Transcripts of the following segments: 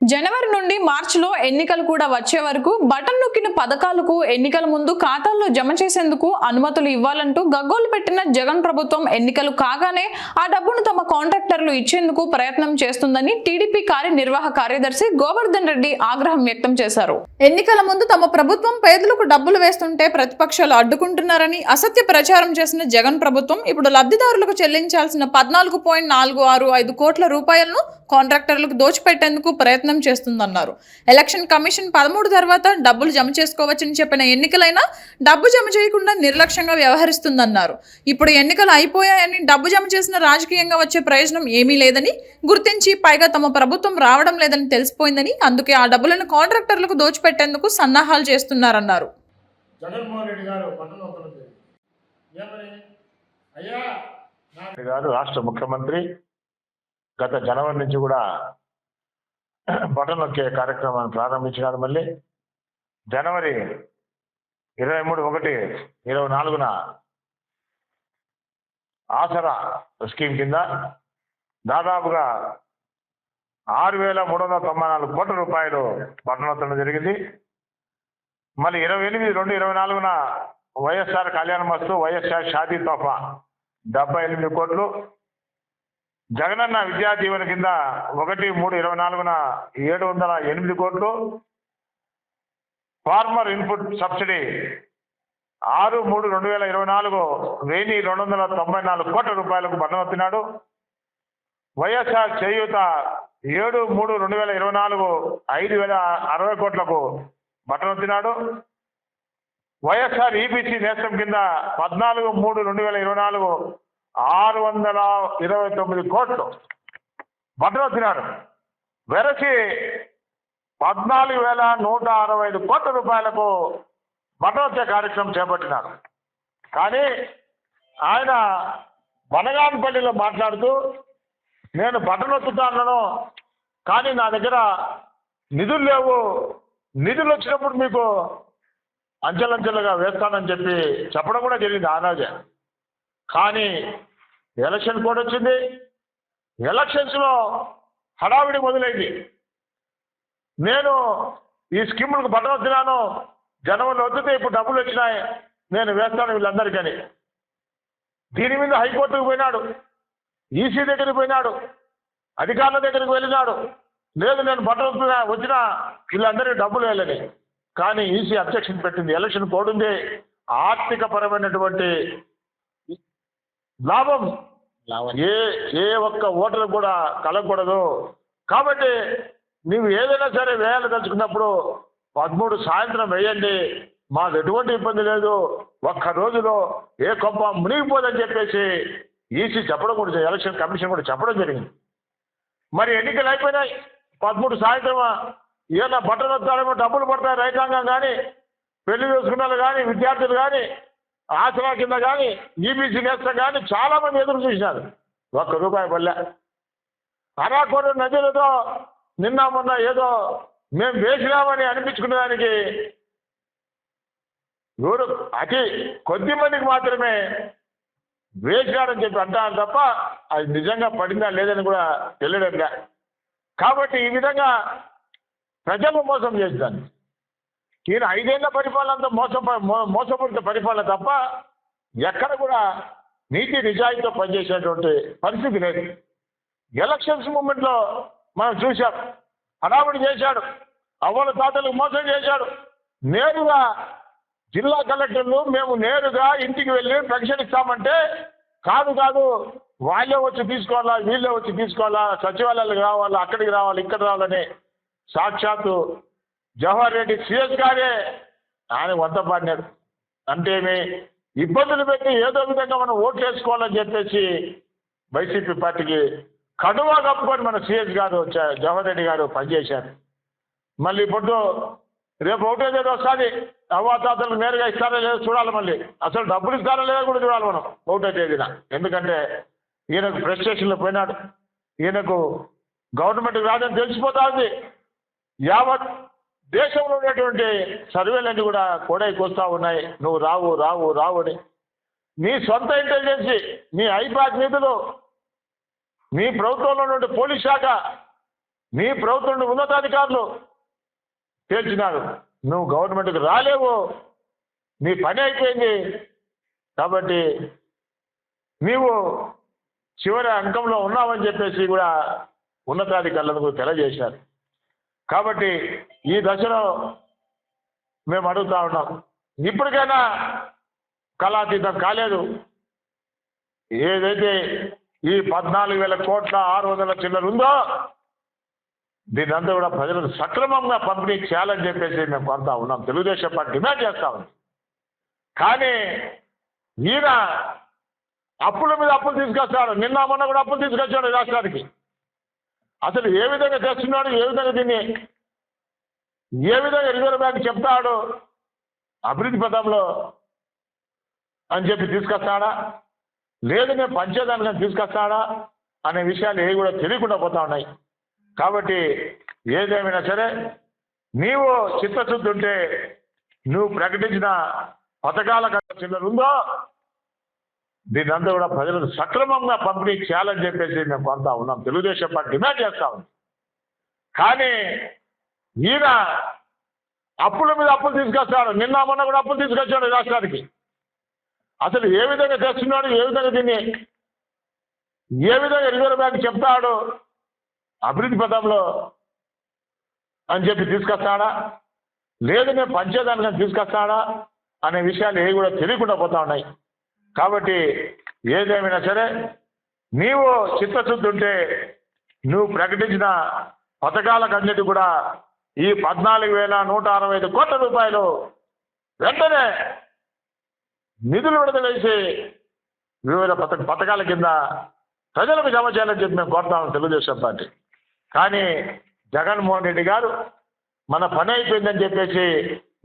జనవరి నుండి మార్చిలో ఎన్నికలు కూడా వచ్చే వరకు బటన్ నొక్కిన పథకాలకు ఎన్నికల ముందు ఖాతాల్లో జమ చేసేందుకు అనుమతులు ఇవ్వాలంటూ గగ్గోలు పెట్టిన జగన్ ప్రభుత్వం ఎన్నికలు కాగానే ఆ డబ్బును తమ కాంట్రాక్టర్లు ఇచ్చేందుకు ప్రయత్నం చేస్తుందని టీడీపీ కార్యనిర్వాహక కార్యదర్శి గోవర్ధన్ రెడ్డి ఆగ్రహం వ్యక్తం చేశారు. ఎన్నికల ముందు తమ ప్రభుత్వం పేదలకు డబ్బులు వేస్తుంటే ప్రతిపక్షాలు అడ్డుకుంటున్నారని అసత్య ప్రచారం చేసిన జగన్ ప్రభుత్వం ఇప్పుడు లబ్ధిదారులకు చెల్లించాల్సిన పద్నాలుగు పాయింట్ నాలుగు ఆరు ఐదు కోట్ల రూపాయలను కాంట్రాక్టర్లకు దోచిపెట్టేందుకు ప్రయత్నం చేస్తుందన్నారు. ఎలక్షన్ కమిషన్ పదమూడు తర్వాత డబ్బులు జమ చేసుకోవచ్చని చెప్పిన ఎన్నికలైనా డబ్బు జమ చేయకుండా నిర్లక్ష్యంగా వ్యవహరిస్తుందన్నారు. ఇప్పుడు ఎన్నికలు అయిపోయాయని డబ్బు జమ చేసిన రాజకీయంగా వచ్చే ప్రయోజనం ఏమీ లేదని గుర్తించి పైగా తమ ప్రభుత్వం రావడం లేదని తెలిసిపోయిందని అందుకే ఆ డబ్బులను కాంట్రాక్టర్లకు దోచిపెట్టేందుకు సన్నాహాలు చేస్తున్నారన్నారు. గారు రాష్ట్ర ముఖ్యమంత్రి గత జనవరి నుంచి కూడా బటన్ నొక్కే కార్యక్రమాన్ని ప్రారంభించినారు మళ్ళీ. జనవరి ఇరవై మూడు ఒకటి ఇరవై నాలుగున ఆసరా స్కీమ్ కింద దాదాపుగా ఆరు వేల మూడు వందల తొంభై నాలుగు కోట్ల రూపాయలు బటన్ జరిగింది. మళ్ళీ ఇరవై ఎనిమిది రెండు ఇరవై నాలుగున వైఎస్ఆర్ కళ్యాణ మస్తు వైఎస్ఆర్ షాదీ తోఫా డెబ్బై ఎనిమిది కోట్లు జగనన్న విద్యా దీవెన కింద ఒకటి మూడు ఇరవై నాలుగున ఏడు వందల ఎనిమిది కోట్లు. ఫార్మర్ ఇన్పుట్ సబ్సిడీ ఆరు మూడు రెండు వేల ఇరవై నాలుగు వెయ్యి రెండు వందల తొంభై నాలుగు కోట్ల రూపాయలకు బంధమవుతున్నాడు వైఎస్ఆర్ చేయూత ఏడు మూడు రెండు వేల ఇరవై నాలుగు ఐదు వేల అరవై కోట్లకు బట్టనొత్తినాడు వైఎస్ఆర్ ఈబీసీ నేస్తం కింద పద్నాలుగు మూడు రెండు వేల ఇరవై నాలుగు ఆరు వందల ఇరవై తొమ్మిది కోట్లు. భద్రతినాడు వెరసి పద్నాలుగు వేల నూట అరవై ఐదు కోట్ల రూపాయలకు భద్రత కార్యక్రమం చేపట్టినారు. కానీ ఆయన బనగానపల్లిలో మాట్లాడుతూ నేను బట్టలు కానీ నా దగ్గర నిధులు లేవు నిధులు వచ్చినప్పుడు మీకు అంచెలంచెలుగా వేస్తానని చెప్పి చెప్పడం కూడా జరిగింది ఆ రోజే కానీ ఎలక్షన్ కోడ్ వచ్చింది. ఎలక్షన్స్లో హడావిడి మొదలైంది. నేను ఈ స్కీములకు బట్టవచ్చినాను జనవరిలో వద్దితే ఇప్పుడు డబ్బులు వచ్చినాయి. నేను వేస్తాను వీళ్ళందరికని. దీని మీద హైకోర్టుకు పోయినాడు. ఈసీ దగ్గరికి పోయినాడు. అధికారుల దగ్గరికి వెళ్ళినాడు. లేదు నేను బట్టలు వచ్చినా వీళ్ళందరికీ డబ్బులు వెళ్ళని కానీ ఈసీ అబ్జెక్షన్ పెట్టింది. ఎలక్షన్ కోడ్ ఉంది. ఆర్థిక పరమైనటువంటి లాభం. ఏ ఏ ఒక్క ఓటర్ కూడా కలగకూడదు. కాబట్టి నీవు ఏదైనా సరే వేయాలి తలుచుకున్నప్పుడు పదమూడు సాయంత్రం వేయండి. మాకు ఎటువంటి ఇబ్బంది లేదు. ఒక్క రోజులో ఏ కొంప మునిగిపోదని చెప్పేసి ఈసీ చెప్పడం కూడా ఎలక్షన్ కమిషన్ కూడా చెప్పడం జరిగింది. మరి ఎన్నికలు అయిపోయినాయి. పదమూడు సాయంత్రం ఏదైనా బట్టలు వస్తారేమో డబ్బులు పడతాయి రైతాంగం కానీ పెళ్ళి చేసుకున్న వాళ్ళు కానీ విద్యార్థులు కానీ ఆసరా కింద కానీ ఈబీసీ నేస్తం కానీ చాలా మంది ఎదురు చూసినారు. ఒక్క రూపాయి పల్లె అరాకొర నదులతో నిన్న మొన్న ఏదో మేము వేసినామని అనిపించుకునే దానికి ఎవరు అతి కొద్ది మందికి మాత్రమే వేసినాడని చెప్పి అంటాను తప్ప అది నిజంగా పడిందా లేదని కూడా తెలియడంగా కాబట్టి ఈ విధంగా ప్రజలు మోసం చేస్తాను ఈయన ఐదేళ్ళ పరిపాలనతో మోసం మో- మోసపూరిత పరిపాలన తప్ప ఎక్కడ కూడా నీతి నిజాయితీతో పనిచేసేటువంటి పరిస్థితి లేదు. ఎలక్షన్స్ మూమెంట్లో మనం చూశాం. హడావుడి చేశాడు. అవ్వల తాతలకు మోసం చేశాడు. నేరుగా జిల్లా కలెక్టర్లు మేము నేరుగా ఇంటికి వెళ్ళి పెన్షన్ ఇస్తామంటే కాదు కాదు వాళ్ళే వచ్చి తీసుకోవాలా వీళ్ళే వచ్చి తీసుకోవాలా సచివాలయాలకు రావాలా అక్కడికి రావాలి ఇక్కడ రావాలని సాక్షాత్తు జవహర్ రెడ్డి సిఎస్ గారే. ఆయన వంత పాడినాడు అంటే ఏమి? ఇబ్బందులు పెట్టి ఏదో విధంగా మనం ఓట్లు వేసుకోవాలని చెప్పేసి వైసీపీ పార్టీకి కడువా కప్పుకొని మన సిఎస్ గారు చ- జవహర్ రెడ్డి గారు పనిచేశారు. మళ్ళీ ఇప్పుడు రేపు ఒకటో తేదీ వస్తుంది. అవ్వాతాతలు నేరుగా ఇస్తారో లేదో చూడాలి మళ్ళీ. అసలు డబ్బులు ఇస్తారా లేదో కూడా చూడాలి మనం ఒకటో తేదీన. ఎందుకంటే ఈయనకు ప్రెస్ స్టేషన్లో పోయినాడు. ఈయనకు గవర్నమెంట్ రాదని తెలిసిపోతా ఉంది యావత్ దేశంలో ఉన్నటువంటి సర్వేలన్నీ కూడా కోడైకి వస్తూ ఉన్నాయి. నువ్వు రావు రావు రావు అని. మీ సొంత ఇంటెలిజెన్సీ మీ ఐపాక్ నిధులు మీ ప్రభుత్వంలో ఉన్నటువంటి పోలీస్ శాఖ నీ ప్రభుత్వం ఉన్నతాధికారులు తేల్చినారు. నువ్వు గవర్నమెంట్కి రాలేవు. నీ పని అయిపోయింది. కాబట్టి నీవు చివరి అంకంలో ఉన్నావని చెప్పేసి కూడా ఉన్నతాధికారులకు తెలియజేశారు. కాబట్టి ఈ దశలో మేము అడుగుతా ఉన్నాం. ఇప్పటికైనా కళాతీతం కాలేదు. ఏదైతే ఈ పద్నాలుగు వేల కోట్ల ఆరు వందల చిల్లర ఉందో దీని అంతా కూడా ప్రజలకు సక్రమంగా పంపిణీ చేయాలని చెప్పేసి మేము కొంత ఉన్నాం. తెలుగుదేశం పార్టీ డిమాండ్ చేస్తా ఉంది. కానీ ఈయన అప్పుల మీద అప్పులు తీసుకొస్తాడు నిన్న మొన్న కూడా అప్పులు తీసుకొచ్చాడు రాష్ట్రానికి. అసలు ఏ విధంగా తెస్తున్నాడు ఏ విధంగా దీన్ని ఏ విధంగా రిజర్వ్ బ్యాంక్ చెప్తాడు అభివృద్ధి పదంలో అని చెప్పి తీసుకొస్తాడా? లేదు నేను పంచేదానికని తీసుకొస్తాడా? అనే విషయాలు ఏవి కూడా తెలియకుండా పోతా ఉన్నాయి. కాబట్టి ఏదేమైనా సరే నీవు చిత్తశుద్ధి ఉంటే నువ్వు ప్రకటించిన పథకాల చిల్లరుందో దీని అంతా కూడా ప్రజలకు సక్రమంగా పంపిణీ చేయాలని చెప్పేసి మేము కొంత ఉన్నాం. తెలుగుదేశం పార్టీ డిమాండ్ చేస్తా ఉంది. కానీ ఈయన అప్పుల మీద అప్పులు తీసుకొస్తాడు నిన్న మొన్న కూడా అప్పులు తీసుకొచ్చాడు రాష్ట్రానికి. అసలు ఏ విధంగా తెస్తున్నాడు ఏ విధంగా దీన్ని ఏ విధంగా రిజర్వ్ బ్యాంక్ చెప్తాడు అభివృద్ధి పదంలో అని చెప్పి తీసుకొస్తాడా లేదు నేను పంచేదానికని తీసుకొస్తాడా అనే విషయాలు ఏవి కూడా తెలియకుండా పోతా ఉన్నాయి. కాబట్టి ఏదేమైనా సరే నీవు చిత్తశుద్ధి ఉంటే నువ్వు ప్రకటించిన పథకాలకన్నిటి కూడా ఈ పద్నాలుగు వేల నూట అరవై ఐదు కోట్ల రూపాయలు వెంటనే నిధులు విడుదల వేసి వివిధ పథక పథకాల కింద ప్రజలకు జమ చేయాలని చెప్పి మేము కోరుతామని తెలుగుదేశం పార్టీ. కానీ జగన్మోహన్ రెడ్డి గారు మన పని అయిపోయిందని చెప్పేసి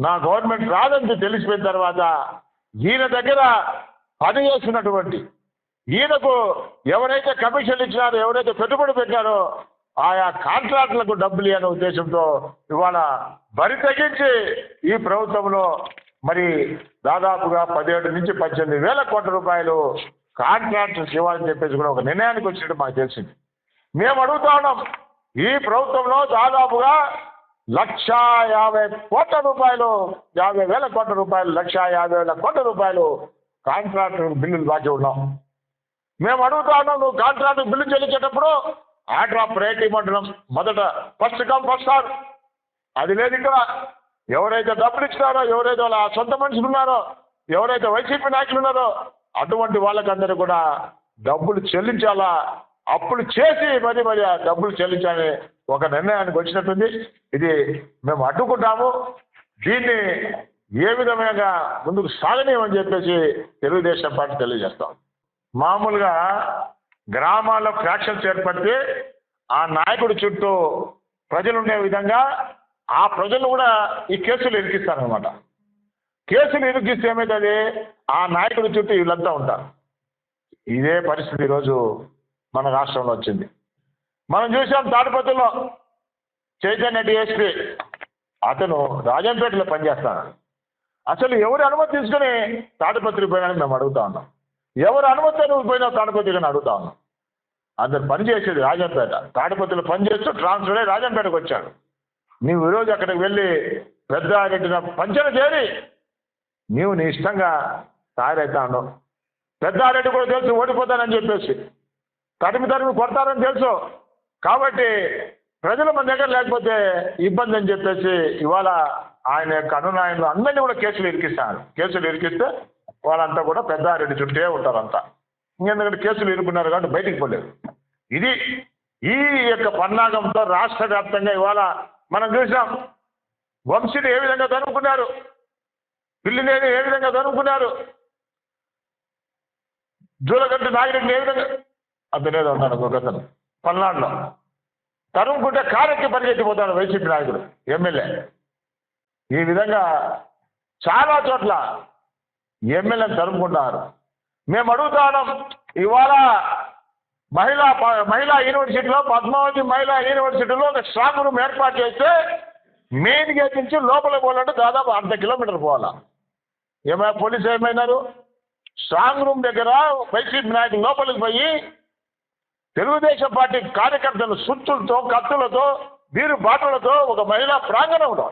నా గవర్నమెంట్ రాదని తెలిసిపోయిన తర్వాత ఈయన దగ్గర పని చేసినటువంటి ఈయనకు ఎవరైతే కమిషన్ ఇచ్చినారో ఎవరైతే పెట్టుబడి పెట్టారో ఆయా కాంట్రాక్టులకు డబ్బులు అనే ఉద్దేశంతో ఇవాళ బరి తగ్గించి ఈ ప్రభుత్వంలో మరి దాదాపుగా పదిహేడు నుంచి పద్దెనిమిది వేల కోట్ల రూపాయలు కాంట్రాక్టర్స్ ఇవ్వాలని చెప్పేసి కూడా ఒక నిర్ణయానికి వచ్చినట్టు మాకు తెలిసింది. మేము అడుగుతా ఉన్నాం ఈ ప్రభుత్వంలో దాదాపుగా లక్ష యాభై కోట్ల రూపాయలు యాభై వేల కోట్ల రూపాయలు లక్ష యాభై వేల కోట్ల రూపాయలు కాంట్రాక్టర్ బిల్లులు బాకీ ఉన్నాం. మేము అడుగుతా ఉన్నాం నువ్వు కాంట్రాక్టర్ బిల్లు చెల్లించేటప్పుడు ఆర్డర్ ఆఫ్ రేట్ ఇవ్వమంటున్నాం. మొదట ఫస్ట్ కమ్ ఫస్ట్ సార్ అది లేదు ఇక్కడ. ఎవరైతే డబ్బులు ఇచ్చినారో ఎవరైతే వాళ్ళ సొంత మనుషులు ఉన్నారో ఎవరైతే వైసీపీ నాయకులు ఉన్నారో అటువంటి వాళ్ళకందరూ కూడా డబ్బులు చెల్లించాలా? అప్పులు చేసి మరి మరి ఆ డబ్బులు చెల్లించాలని ఒక నిర్ణయానికి వచ్చినట్టుంది. ఇది మేము అడ్డుకుంటాము. దీన్ని ఏ విధంగా ముందుకు సాగనీయమని చెప్పేసి తెలుగుదేశం పార్టీ తెలియజేస్తాం మామూలుగా గ్రామాల్లో ఫ్రాక్షన్స్ ఏర్పడితే ఆ నాయకుడి చుట్టూ ప్రజలు ఉండే విధంగా ఆ ప్రజలు కూడా ఈ కేసులు ఇరికిస్తారనమాట కేసులు ఇరికిస్తే ఏమవుతుంది ఆ నాయకుడి చుట్టూ వీళ్ళంతా ఉంటారు. ఇదే పరిస్థితి ఈరోజు మన రాష్ట్రంలో వచ్చింది. మనం చూసాం తాడిపత్రిలో చైతన్య డిఎస్పీ అతను రాజంపేటలో పనిచేస్తాను అసలు ఎవరి అనుమతి తీసుకుని తాడిపత్రికి పోయినాడని మేము అడుగుతా ఉన్నాం. ఎవరు అనుమతి పోయినా పోయినావు తాడిపత్రికి అని అడుగుతా ఉన్నాం. అతను పని చేసేది రాజంపేట. తాడిపత్రిలో పనిచేస్తూ ట్రాన్స్ఫర్ అయ్యి రాజంపేటకు వచ్చాడు. నీవు ఈరోజు అక్కడికి వెళ్ళి పెద్ద కట్టిన పంచన చేరి నీవు నీ ఇష్టంగా తయారైతా ఉన్నావు పెద్దారెడ్డి కూడా తెలుసు ఓడిపోతానని చెప్పేసి. తరిమి తరిమి కొడతారని తెలుసు. కాబట్టి ప్రజలు మన దగ్గర లేకపోతే ఇబ్బంది అని చెప్పేసి ఇవాళ ఆయన యొక్క అనునాయంలో అందరినీ కూడా కేసులు ఇరికిస్తారు కేసులు ఇరికిస్తే వాళ్ళంతా కూడా పెద్దారెడ్డి చుట్టే ఉంటారు అంతా. ఎందుకంటే కేసులు ఇరుక్కున్నారు కాబట్టి బయటికి పోలేదు. ఇది ఈ యొక్క పన్నాగంతో రాష్ట్ర వ్యాప్తంగా ఇవాళ మనం చూసాం వంశీని ఏ విధంగా తరుముకున్నారు పిల్లినేని ఏ విధంగా తరుముకున్నారు జూలగడ్డ నాగిరెడ్డిని ఏ విధంగా అతనేదో ఉన్నాడు ఒక అతను. పల్నాడులో. తరుముకుంటే కారెక్కి పరిగెత్తిపోతాడు వైసీపీ నాయకుడు ఎమ్మెల్యే. ఈ విధంగా చాలా చోట్ల ఎమ్మెల్యే తరుముకుంటున్నారు మేము అడుగుతాం ఇవాళ మహిళా ప- మహిళా యూనివర్సిటీలో పద్మావతి మహిళా యూనివర్సిటీలో ఒక స్ట్రాంగ్ రూమ్ ఏర్పాటు చేస్తే మెయిన్ గేట్ నుంచి లోపలికి పోవాలంటే దాదాపు అర్ధ కిలోమీటర్ పోవాలా. ఏమైనా పోలీసు ఏమైనారు? స్ట్రాంగ్ రూమ్ దగ్గర వైసీపీ నాయకులు లోపలికి పోయి తెలుగుదేశం పార్టీ కార్యకర్తలు సుత్తులతో కత్తులతో వీరు బాటలతో ఒక మహిళా ప్రాంగణంలో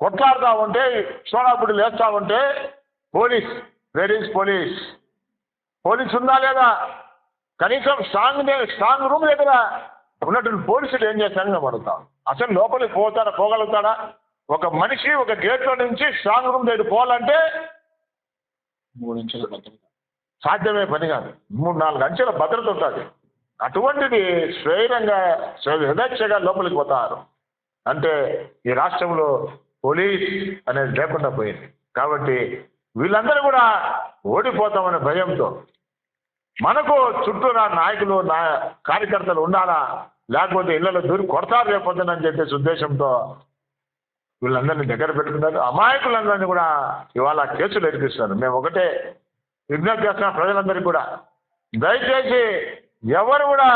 కొట్లాడుతూ ఉంటే సోనాపుడి లేస్తూ ఉంటే police where is police. Police ఉందా లేదా? కనీసం స్ట్రాంగ్ స్ట్రాంగ్ రూమ్ దగ్గర ఉన్నటువంటి పోలీసులు ఏం చేస్తారని పడుతాం అసలు లోపలికి పోతాడా పోగలుగుతాడా ఒక మనిషి ఒక గేట్లో నుంచి స్ట్రాంగ్ రూమ్ దగ్గర పోవాలంటే సాధ్యమే పని కాదు. మూడు నాలుగు అంచెల భద్రత ఉంటుంది. అటువంటిది స్వైరంగా యథేచ్ఛగా లోపలికి పోతారు. అంటే ఈ రాష్ట్రంలో పోలీస్ అనేది లేకుండా పోయింది. కాబట్టి వీళ్ళందరూ కూడా ఓడిపోతామనే భయంతో మనకు చుట్టూ నా నాయకులు నా కార్యకర్తలు ఉండాలా? లేకపోతే ఇళ్ళలో దూరి కొడతారు రేపొద్దునని చెప్పేసి ఉద్దేశంతో వీళ్ళందరినీ దగ్గర పెట్టుకున్నారు. అమాయకులందరినీ కూడా ఇవాళ కేసులు ఎరిపిస్తున్నారు మేము ఒకటే విజ్ఞప్తి చేస్తున్నాం ప్రజలందరికీ కూడా. దయచేసి ఎవరు కూడా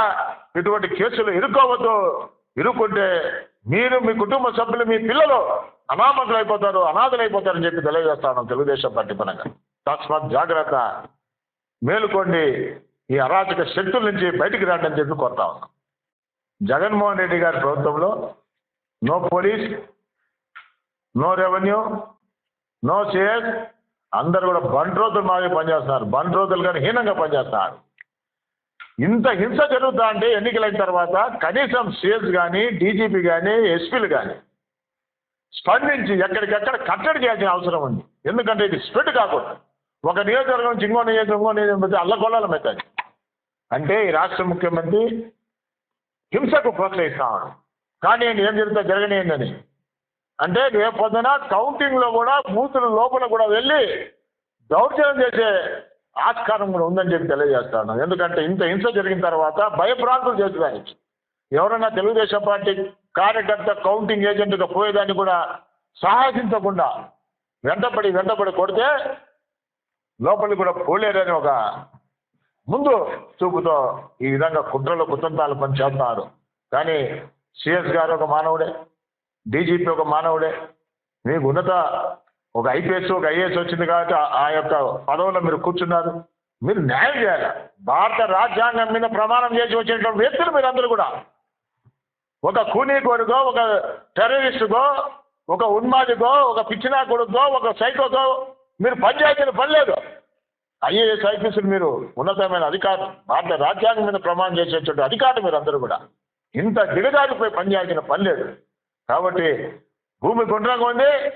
ఇటువంటి కేసులు ఇరుక్కోవద్దు. ఇరుక్కుంటే మీరు మీ కుటుంబ సభ్యులు మీ పిల్లలు అనామకులు అయిపోతారు అనాథలు అయిపోతారని చెప్పి తెలియజేస్తాను తెలుగుదేశం పార్టీ పరంగా. తస్మాత్ జాగ్రత్త. మేలుకోండి. ఈ అరాచక శక్తుల నుంచి బయటికి రండి అని చెప్పి కోరుతా ఉన్నాం. జగన్మోహన్ రెడ్డి గారి ప్రభుత్వంలో no police no revenue no CS అందరు కూడా బంట్రోతులు మావి పనిచేస్తున్నారు. బంట్రోతులు కానీ హీనంగా పనిచేస్తున్నారు. ఇంత హింస జరుగుతా అంటే ఎన్నికలైన తర్వాత కనీసం సీఎస్ కానీ డీజీపీ కానీ ఎస్పీలు కానీ స్పందించి ఎక్కడికెక్కడ కట్టడి చేయాల్సిన అవసరం ఉంది. ఎందుకంటే ఇది స్ప్రెడ్ కాకూడదు. ఒక నియోజకవర్గం నుంచి ఇంకో నియోజకవర్గం ఇంకో నియోజకవర్గం అల్లకొల్లాలం అవుతుంది అంటే ఈ రాష్ట్ర ముఖ్యమంత్రి హింసకు ప్రోత్సహిస్తాను కానీ ఏం జరుగుతా జరగనేందని అంటే రేపు పొద్దున కౌంటింగ్లో కూడా బూతుల లోపల కూడా వెళ్ళి దౌర్జన్యం చేసే ఆస్కారం కూడా ఉందని చెప్పి తెలియజేస్తాను. ఎందుకంటే ఇంత హింస జరిగిన తర్వాత భయభ్రాంతులు చేసేదాన్ని ఎవరైనా తెలుగుదేశం పార్టీ కార్యకర్త కౌంటింగ్ ఏజెంట్గా పోయేదాన్ని కూడా సాహసించకుండా వెంటపడి వెంటపడి కొడితే లోపలికి కూడా పోలేరని ఒక ముందు చూపుతో ఈ విధంగా కుట్రలు కుతంతాలు పని చేస్తున్నారు కానీ సిఎస్ గారు ఒక మానవుడే డీజీపీ ఒక మానవుడే మీకు ఉన్నత ఒక ఐపీఎస్ ఒక ఐఏఎస్ వచ్చింది కాబట్టి ఆ- యొక్క పదవుల్లో మీరు కూర్చున్నారు. మీరు న్యాయం చేయాలి. భారత రాజ్యాంగం మీద ప్రమాణం చేసి వచ్చినటువంటి వ్యక్తులు మీరందరూ కూడా. ఒక కూనీకోరుగో ఒక టెర్రరిస్టుకో ఒక ఉన్మాదిగో ఒక పిచ్చినాకుడుగో ఒక సైకోకో మీరు పనిచేయాల్సిన పని లేదు ఐఏఎస్ ఐపీఎస్లు మీరు ఉన్నతమైన అధికారం భారత రాజ్యాంగం మీద ప్రమాణం చేసేటువంటి అధికారులు మీరు అందరూ కూడా. ఇంత దిగజారిపోయి పనిచేయాల్సిన పని లేదు కాబట్టి భూమి గుండ్రంగా ఉంది.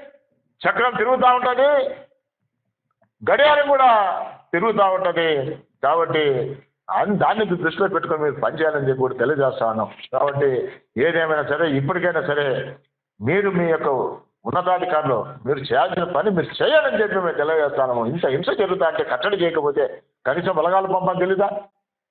చక్రం తిరుగుతూ ఉంటుంది. గడియారం కూడా తిరుగుతూ ఉంటుంది. కాబట్టి దాన్ని దృష్టిలో పెట్టుకొని మీరు పనిచేయాలని చెప్పి కూడా తెలియజేస్తాను కాబట్టి ఏదేమైనా సరే ఇప్పటికైనా సరే మీరు మీ యొక్క ఉన్నతాధికారులు మీరు చేయాల్సిన పని మీరు చేయాలని చెప్పి మేము తెలియజేస్తాము ఇంత హింస జరుగుతా అంటే కట్టడి చేయకపోతే కనీసం బలగాలు పంపని తెలీదా?